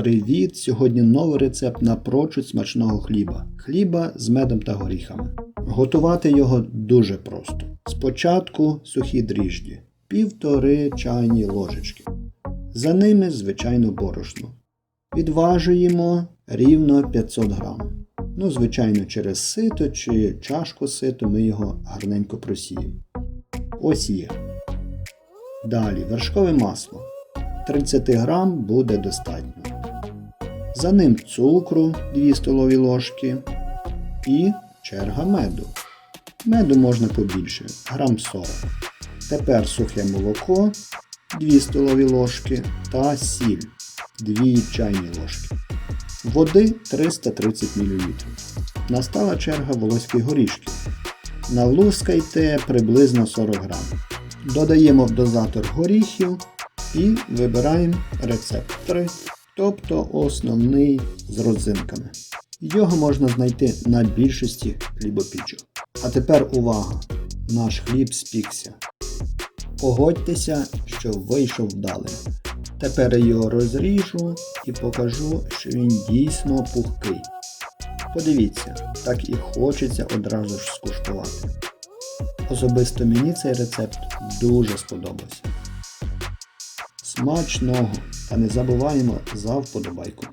Привіт! Сьогодні новий рецепт напрочуд смачного хліба. Хліба з медом та горіхами. Готувати його дуже просто. Спочатку сухі дріжджі, півтори чайні ложечки. За ними звичайно борошно. Відважуємо рівно 500 грам. Ну, звичайно, через сито чи чашку сито ми його гарненько просіємо. Ось є. Далі вершкове масло. 30 грам буде достатньо. За ним цукру 2 столові ложки і черга меду. Меду можна побільше, грам 40. Тепер сухе молоко 2 столові ложки та сіль 2 чайні ложки. Води 330 мл. Настала черга волоських горішків. Налускайте приблизно 40 грам. Додаємо в дозатор горіхів і вибираємо рецепт 3, тобто основний з родзинками. Його можна знайти на більшості хлібопічок. А тепер увага! Наш хліб спікся. Погодьтеся, що вийшов вдалим. Тепер я його розріжу і покажу, що він дійсно пухкий. Подивіться, так і хочеться одразу ж скуштувати. Особисто мені цей рецепт дуже сподобався. Смачного! Та не забуваємо за вподобайку.